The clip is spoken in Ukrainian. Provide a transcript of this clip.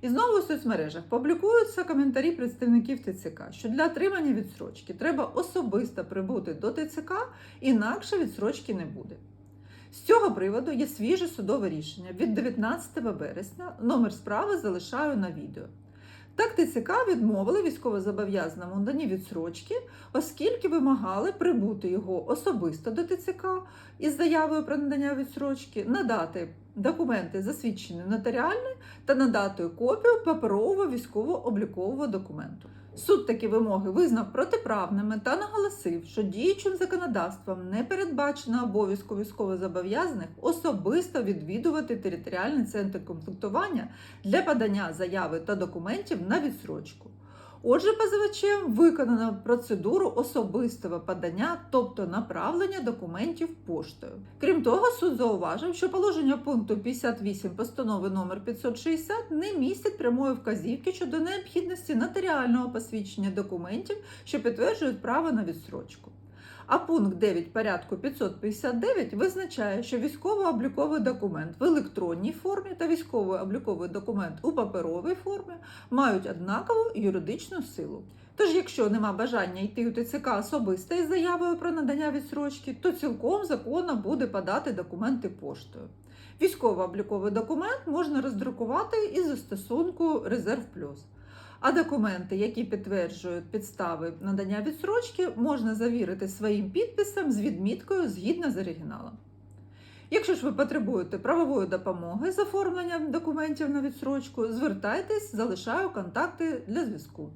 І знову у соцмережах публікуються коментарі представників ТЦК, що для отримання відсрочки треба особисто прибути до ТЦК, інакше відсрочки не буде. З цього приводу є свіже судове рішення від 19 вересня. Номер справи залишаю на відео. Так ТЦК відмовили військовозобов'язаному дані відсрочки, оскільки вимагали прибути його особисто до ТЦК із заявою про надання відсрочки, надати документи, засвідчені нотаріальні та надати копію паперового військово-облікового документу. Суд такі вимоги визнав протиправними та наголосив, що діючим законодавством не передбачено обов'язку військовозобов'язаних особисто відвідувати територіальний центр комплектування для подання заяви та документів на відсрочку. Отже, позивачем виконано процедуру особистого подання, тобто направлення документів поштою. Крім того, суд зауважив, що положення пункту 58 постанови номер 560 не містить прямої вказівки щодо необхідності нотаріального посвідчення документів, що підтверджують право на відсрочку. А пункт 9 порядку 559 визначає, що військово-обліковий документ в електронній формі та військово-обліковий документ у паперовій формі мають однакову юридичну силу. Тож, якщо нема бажання йти у ТЦК особисто із заявою про надання відсрочки, то цілком законно буде подати документи поштою. Військово-обліковий документ можна роздрукувати із застосунку Резерв Плюс. А документи, які підтверджують підстави надання відсрочки, можна завірити своїм підписом з відміткою згідно з оригіналом. Якщо ж ви потребуєте правової допомоги з оформленням документів на відсрочку, звертайтесь, залишаю контакти для зв'язку.